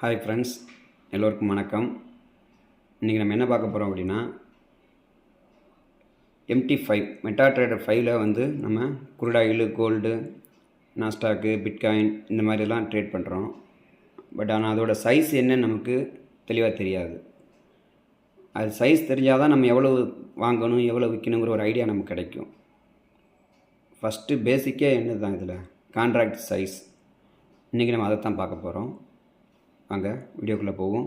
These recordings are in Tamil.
ஹாய் ஃப்ரெண்ட்ஸ் எல்லோருக்கும் வணக்கம். இன்றைக்கி நம்ம என்ன பார்க்க போகிறோம் அப்படின்னா எம்டி ஃபைவ் மெட்டா ட்ரேடர் ஃபைவ்ல வந்து நம்ம குருடாயில் கோல்டு நாஸ்டாக்கு பிட்காயின் இந்த மாதிரிலாம் ட்ரேட் பண்ணுறோம் பட் ஆனால் அதோட சைஸ் என்னன்னு நமக்கு தெளிவாக தெரியாது. அது சைஸ் தெரிஞ்சால் தான் நம்ம எவ்வளோ வாங்கணும் எவ்வளோ விற்கணுங்கிற ஒரு ஐடியா நமக்கு கிடைக்கும். ஃபஸ்ட்டு பேசிக்கே என்ன தான் இதில்? கான்ட்ராக்ட் சைஸ் இன்றைக்கி நம்ம அதை தான் பார்க்க போகிறோம் வாங்க வீடியோக்குள்ளே போவோம்.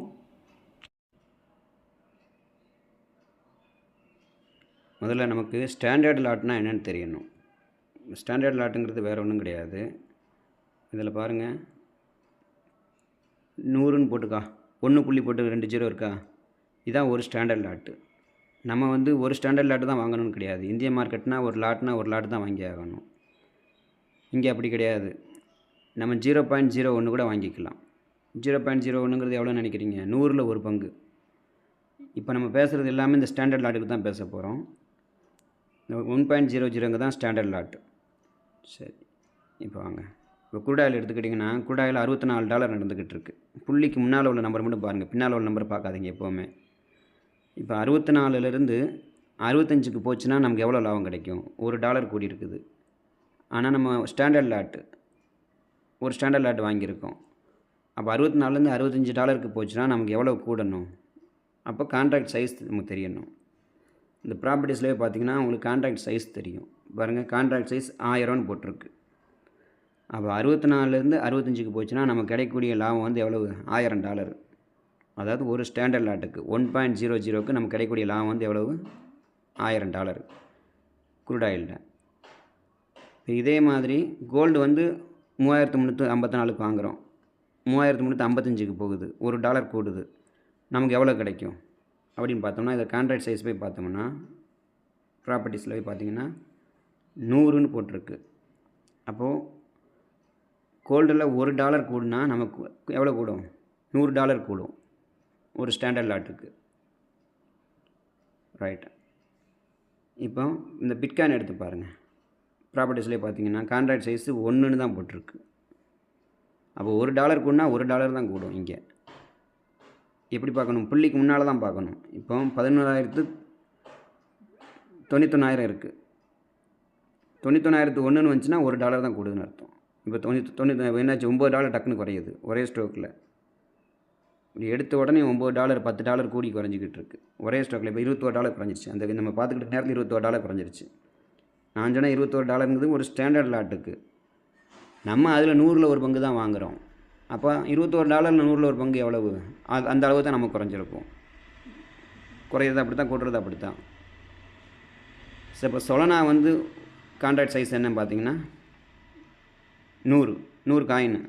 முதல்ல நமக்கு ஸ்டாண்டர்ட் லாட்னா என்னென்னு தெரியணும். ஸ்டாண்டர்ட் லாட்டுங்கிறது வேறு ஒன்றும் கிடையாது. இதில் பாருங்கள் நூறுன்னு போட்டுக்கா. ஒன்று புள்ளி போட்டு ரெண்டு ஜீரோ இருக்கா? இதான் ஒரு ஸ்டாண்டர்ட் லாட்டு நம்ம வந்து ஒரு ஸ்டாண்டர்ட் லாட்டு தான் வாங்கணும்னு கிடையாது. இந்திய மார்க்கெட்னா ஒரு லாட்னா ஒரு லாட்டு தான் வாங்கி ஆகணும். இங்கே அப்படி கிடையாது. நம்ம ஜீரோ பாயிண்ட் ஜீரோ ஒன்று கூட வாங்கிக்கலாம். ஜீரோ பாயிண்ட் ஜீரோ ஒன்றுங்கிறது எவ்வளோ நினைக்கிறீங்க? நூறில் ஒரு பங்கு. இப்போ நம்ம பேசுகிறது எல்லாமே இந்த ஸ்டாண்டர்ட் லாட்டுக்கு தான் பேச போகிறோம் இந்த ஒன் பாயிண்ட் ஜீரோ ஜீரோங்க தான் ஸ்டாண்டர்ட் லாட்டு சரி இப்போ வாங்க. இப்போ குருடாயில் எடுத்துக்கிட்டிங்கன்னா குருடாயில் அறுபத்தி நாலு டாலர் நடந்துக்கிட்டு இருக்கு. புள்ளிக்கு முன்னால் உள்ள நம்பர் மட்டும் பாருங்கள் பின்னால் உள்ள நம்பர் பார்க்காதீங்க எப்போவுமே. இப்போ அறுபத்தி நாலுலேருந்து அறுபத்தஞ்சுக்கு போச்சுன்னா நமக்கு எவ்வளோ லாபம் கிடைக்கும்? ஒரு டாலர் கூடி இருக்குது. ஆனால் நம்ம ஸ்டாண்டர்ட் லாட்டு ஒரு ஸ்டாண்டர்ட் லாட் வாங்கியிருக்கோம். அப்போ அறுபத்தி நாலுலேருந்து அறுபத்தஞ்சி டாலருக்கு போச்சுன்னா நமக்கு எவ்வளோ கூடணும்? அப்போ கான்ட்ராக்ட் சைஸ் நமக்கு தெரியணும். இந்த ப்ராப்பர்ட்டிஸ்லேயே பார்த்தீங்கன்னா உங்களுக்கு கான்ட்ராக்ட் சைஸ் தெரியும். பாருங்கள் கான்ட்ராக்ட் சைஸ் ஆயிரம்னு போட்டிருக்கு. அப்போ அறுபத்தி நாலுலேருந்து அறுபத்தஞ்சுக்கு போச்சுன்னா நமக்கு கிடைக்கக்கூடிய லாபம் வந்து எவ்வளவு? ஆயிரம் டாலர். அதாவது ஒரு ஸ்டாண்டர்ட் லாட்டுக்கு ஒன் பாயிண்ட் ஜீரோ ஜீரோக்கு நமக்கு கிடைக்கக்கூடிய லாபம் வந்து எவ்வளவு? ஆயிரம் டாலர். குருடாயில்ட இதே மாதிரி கோல்டு வந்து மூவாயிரத்து முந்நூற்றி ஐம்பத்தி நாலுக்கு வாங்குகிறோம் மூவாயிரத்து முந்நூற்றி ஐம்பத்தஞ்சுக்கு போகுது. ஒரு டாலர் கூடுது. நமக்கு எவ்வளோ கிடைக்கும்? அப்படின்னு பார்த்தோம்னா இதை கான்ட்ராக்ட் சைஸ் போய் பார்த்தோம்னா ப்ராப்பர்ட்டிஸில் போய் பார்த்தீங்கன்னா நூறுன்னு போட்டிருக்கு. அப்போது கோல்டில் ஒரு டாலர் கூடுனா நமக்கு எவ்வளோ கூடும்? நூறு டாலர் கூடும். ஒரு ஸ்டாண்டர்ட் லாட்டுக்கு ரைட் இப்போ இந்த பிட்காயின் எடுத்து பாருங்கள் ப்ராப்பர்ட்டிஸ்லேயே பார்த்தீங்கன்னா கான்ட்ராக்ட் சைஸு ஒன்றுன்னு தான் போட்டிருக்கு. அப்போ ஒரு டாலர் கூடனா ஒரு டாலர் தான் கூடும் இங்கே. எப்படி பார்க்கணும்? புள்ளிக்கு முன்னால் தான் பார்க்கணும். இப்போ பதினோராயிரத்து தொண்ணூத்தொன்னாயிரம் இருக்குது தொண்ணூத்தொன்னாயிரத்து ஒன்றுன்னு வந்துச்சுன்னா ஒரு டாலர் தான் கூடுதுன்னு அர்த்தம். இப்போ தொண்ணூற்றி தொண்ணூற்றி என்னாச்சு? ஒம்பது டாலர் டக்குன்னு குறையுது ஒரே ஸ்ட்ரோக்கில் இப்படி எடுத்த உடனே ஒம்பது டாலர் பத்து டாலர் கூடி குறைஞ்சிக்கிட்டு இருக்கு. ஒரே ஸ்டாக்கில் இப்போ இருபத்தோரு டாலர் குறைஞ்சிருச்சு. அந்த நம்ம பார்த்துக்கிட்ட நேரத்தில் இருபத்தோரு டாலர் குறைஞ்சிருச்சு. நான் சொன்னால் இருபத்தோரு டாலருங்கிறது ஒரு ஸ்டாண்டர்ட் லாட்டுக்கு. நம்ம அதில் நூறில் ஒரு பங்கு தான் வாங்குகிறோம் அப்போ இருபத்தோரு டாலரில் நூறில் ஒரு பங்கு எவ்வளவு? அது அந்த அளவு தான் நம்ம குறைஞ்சிருப்போம். குறையிறது அப்படி தான் கூட்டுறது அப்படி தான் ஸோ இப்போ சொலனா வந்து கான்ட்ராக்ட் சைஸ் என்னன்னு பார்த்தீங்கன்னா நூறு நூறு காயின்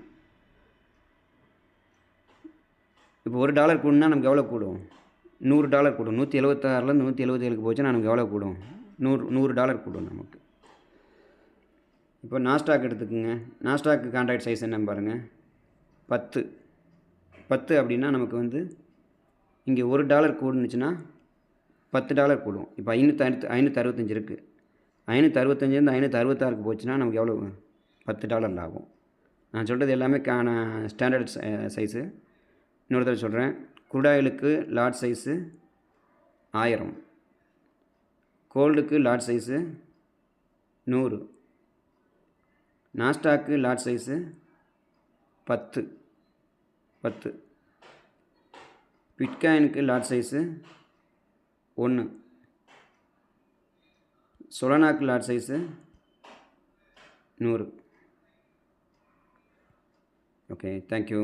இப்போ ஒரு டாலர் கூடுனா நமக்கு எவ்வளோ கூடும்? நூறு டாலர் கூடும். நூற்றி எழுபத்தாறுலேருந்து நூற்றி எழுபத்தேழுக்கு போச்சுன்னா நமக்கு எவ்வளோ கூடும்? நூறு நூறு டாலர் கூடும் நமக்கு. இப்போ நாஸ்டாக் எடுத்துக்கோங்க. நாஸ்டாக்கு கான்ட்ராக்ட் சைஸ் என்ன பாருங்கள் பத்து. பத்து அப்படின்னா நமக்கு வந்து இங்கே ஒரு டாலர் கூடுனுச்சுன்னா பத்து டாலர் கூடும். இப்போ ஐநூற்றி ஐநூற்றி ஐநூற்றி அறுபத்தஞ்சு இருக்குது ஐநூற்றி அறுபத்தஞ்சிலேருந்து ஐநூற்றி அறுபத்தாறுக்கு போச்சுன்னா நமக்கு எவ்வளோ பத்து டாலர் ஆகும் நான் சொல்கிறது எல்லாமே கான ஸ்டாண்டர்ட் சைஸு இன்னொரு தடவை சொல்கிறேன் குருடாயிலுக்கு லார்ஜ் சைஸு ஆயிரம். கோல்டுக்கு லார்ஜ் சைஸு நூறு. நாஸ்டாக்கு லாட் சைஸு பத்து பத்து. பிட்காயினுக்கு லாட் சைஸு ஒன்று. சொலனாக்கு லாட் சைஸு நூறு. Okay thank you.